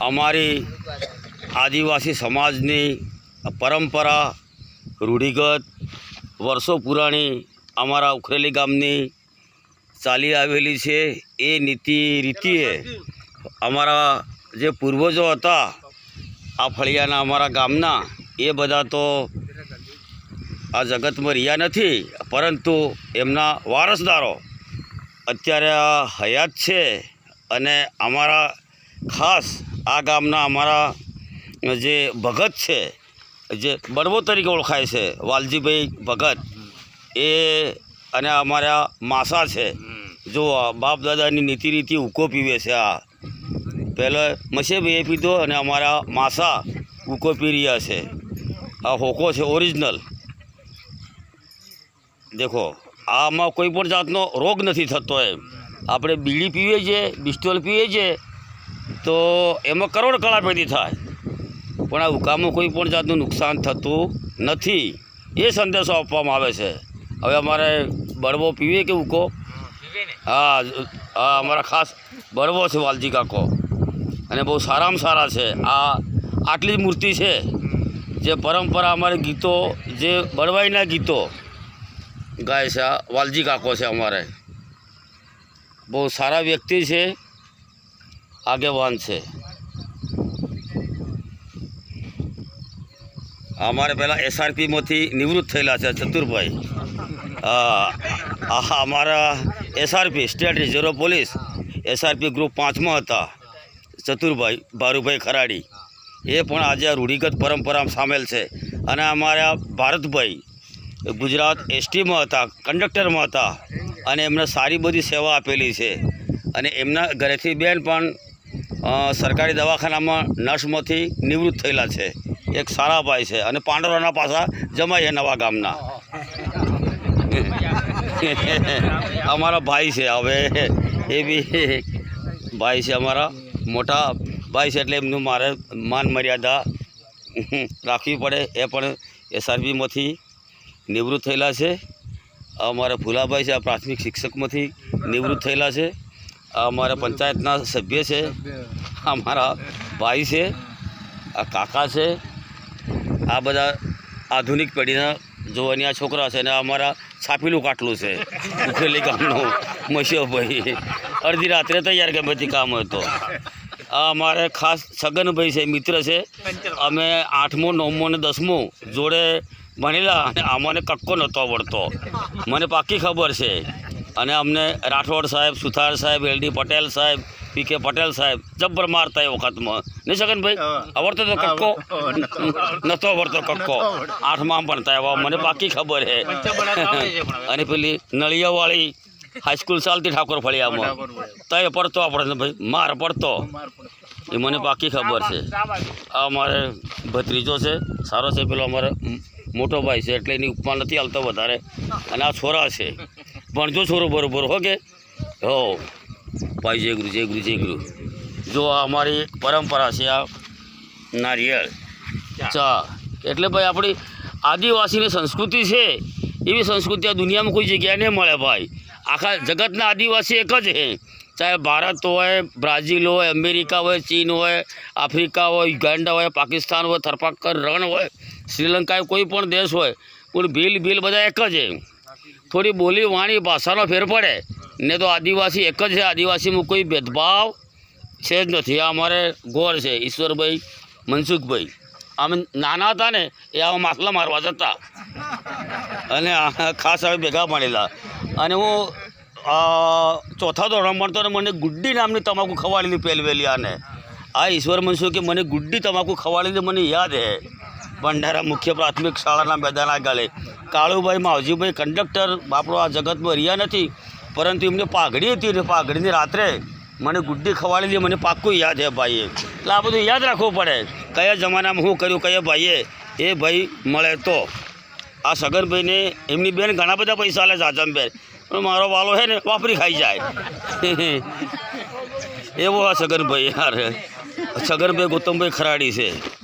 અમારી આદિવાસી સમાજની પરંપરા, રૂઢિગત, વર્ષો પુરાણી અમારા ઉખરેલી ગામની ચાલી આવેલી છે. એ નીતિ રીતિએ અમારા જે પૂર્વજો હતા, આ ફળિયાના અમારા ગામના, એ બધા તો આ જગતમાં રહ્યા નથી. પરંતુ એમના વારસદારો અત્યારે આ હયાત છે અને અમારા ખાસ આ ગામના અમારા જે ભગત છે, જે બળવો તરીકે ઓળખાય છે, વાલજીભાઈ ભગત, એ અને અમારા માસા છે. જો બાપ દાદાની નીતિ રીતિ ઉકો પીવે છે આ. પહેલાં મસેભાઈએ પીધો અને અમારા માસા ઉકો પી રહ્યા છે. આ હોકો છે ઓરિજિનલ. દેખો આમાં કોઈ પણ જાતનો રોગ નથી થતો એમ. આપણે બીડી પીએ છીએ બિસ્ટોલ પીએ છીએ તો એમાં કરોડ કળા પેદી થાય. પણ આ ઉકામાં કોઈ પણ જાતનું નુકસાન થતું નથી. એ સંદેશો આપવામાં આવે છે. હવે અમારે બળવો પીવે કે ઉકો હા હા, અમારા ખાસ બળવો છે વાલજી કાકો. અને બહુ સારામાં સારા છે. આ આટલી મૂર્તિ છે. જે પરંપરા અમારે ગીતો, જે બળવાઈના ગીતો ગાય છે, વાલજી કાકો છે અમારે. બહુ સારા વ્યક્તિ છે, આગેવાન છે. અમારે પહેલાં એસઆરપીમાંથી નિવૃત્ત થયેલા છે ચતુરભાઈ. હા અમારા SRP, state reserve police, SRP group પાંચમાં હતા. ચતુરભાઈ, ભારુભાઈ ખરાડી. એ પણ આજે આ રૂઢિગત પરંપરામાં સામેલ છે. અને અમારા ભારતભાઈ ગુજરાત એસટીમાં હતા, કંડક્ટરમાં હતા અને એમને સારી બધી સેવા આપેલી છે. અને એમના ઘરેથી બેન પણ સરકારી દવાખાનામાં નર્સમાંથી નિવૃત્ત થયેલા છે. એક સારા ભાઈ છે અને પાંડવરાના પાછા જમાય છે નવા ગામના. અમારા ભાઈ છે હવે, એ બી ભાઈ છે અમારા મોટા ભાઈ છે એટલે એમનું મારે માન મર્યાદા રાખવી પડે. એ પણ એસઆરબીમાંથી નિવૃત્ત થયેલા છે. અમારા ફુલાભાઈ છે, આ પ્રાથમિક શિક્ષકમાંથી નિવૃત્ત થયેલા છે. આ અમારા પંચાયતના સભ્ય છે. અમારા ભાઈ છે. આ કાકા છે. આ બધા આધુનિક પેઢીના જોવાની આ છોકરા છે અને અમારા છાપીલું કાટલું છે. ઉખેલી ગામનું મશીઓભાઈ અડધી રાત્રે તૈયાર કે બધી કામ હતો આ અમારે ખાસ છગનભાઈ છે, મિત્ર છે. અમે આઠમો, નવમો અને દસમો જોડે ભણેલા અને આમાં કક્કો નહોતો આવડતો. મને પાકી ખબર છે. અને અમને રાઠોડ સાહેબ સુથાર સાહેબ એલડી પટેલ સાહેબ પી કે પટેલ સાહેબ જબ્બર મારતા એ વખતમાં. નહીં છગનભાઈ? આવડતો તો કક્કો? નહોતો આવડતો કક્કો. આઠમાં ભણતા એવા. મને પાકી ખબર છે. અને પેલી નળિયાવાળી હાઈસ્કૂલ ચાલતી ઠાકોર ફળિયામાં તય પડતો આપણે ભાઈ માર પડતો. એ મને પાકી ખબર છે. આ અમારે ભત્રીજો છે. સારો છે પેલો અમારે મોટો ભાઈ છે એટલે એની ઉપમા નથી હાલતો વધારે. અને આ છોરા છે. ભણજો છોરો બરોબર હો કે? હો. ભાઈ જય ગુરુ જય ગુરુ જય ગુરુ. જો આ અમારી પરંપરા છે આ નારિયેળ. ચા. એટલે ભાઈ આપણી આદિવાસીની સંસ્કૃતિ છે. એવી સંસ્કૃતિ આ દુનિયામાં કોઈ જગ્યાએ નહીં મળે ભાઈ. આખા જગતના આદિવાસી એક જ છે. ચાહે ભારત હોય બ્રાઝિલ હોય અમેરિકા હોય ચીન હોય આફ્રિકા હોય યુગાન્ડા હોય પાકિસ્તાન હોય થરપાકર રણ હોય શ્રીલંકા કોઈ પણ દેશ હોય પણ ભીલ ભીલ બધા એક જ થોડી બોલી વાણી, ભાષાનો ફેર પડે. ને તો આદિવાસી એક જ છે, આદિવાસીમાં કોઈ ભેદભાવ છે જ નથી. આ અમારે ગોર છે, ઈશ્વરભાઈ મનસુખભાઈ. અમે નાના હતા ને, એ આવા માટલા મારવા જતા. અને ખાસ હવે ભેગા પાડેલા. અને હું ચોથા ધોરણ ભણતો ને મને ગુડ્ડી નામની તમાકુ ખવાડેલી પહેલવેલી આને. આ ઈશ્વર મનસુખે મને ગુડ્ડી તમાકુ ખવાડેલી મને યાદ હે. ભંડારા મુખ્ય પ્રાથમિક શાળાના મેદાન આગળ કાળુભાઈ માવજીભાઈ કંડક્ટર, બાપડો આ જગતમાં રહ્યા નથી, પરંતુ એમને પાઘડી હતી ને પાઘડીની રાત્રે મને ગુડ્ડી ખવાડેલી મને પાક્કું યાદ છે ભાઈએ. એટલે આ બધું યાદ રાખવું પડે. કયા જમાનામાં શું કર્યું, કયા ભાઈએ, એ ભાઈ મળે તો. આ સગનભાઈને, એમની બેન ઘણા બધા પૈસા લે છે, આઝમબેન. પણ મારો વાલો છે ને વાપરી ખાઈ જાય. એવો આ સગનભાઈ યાર. સગનભાઈ ગૌતમભાઈ ખરાડી છે.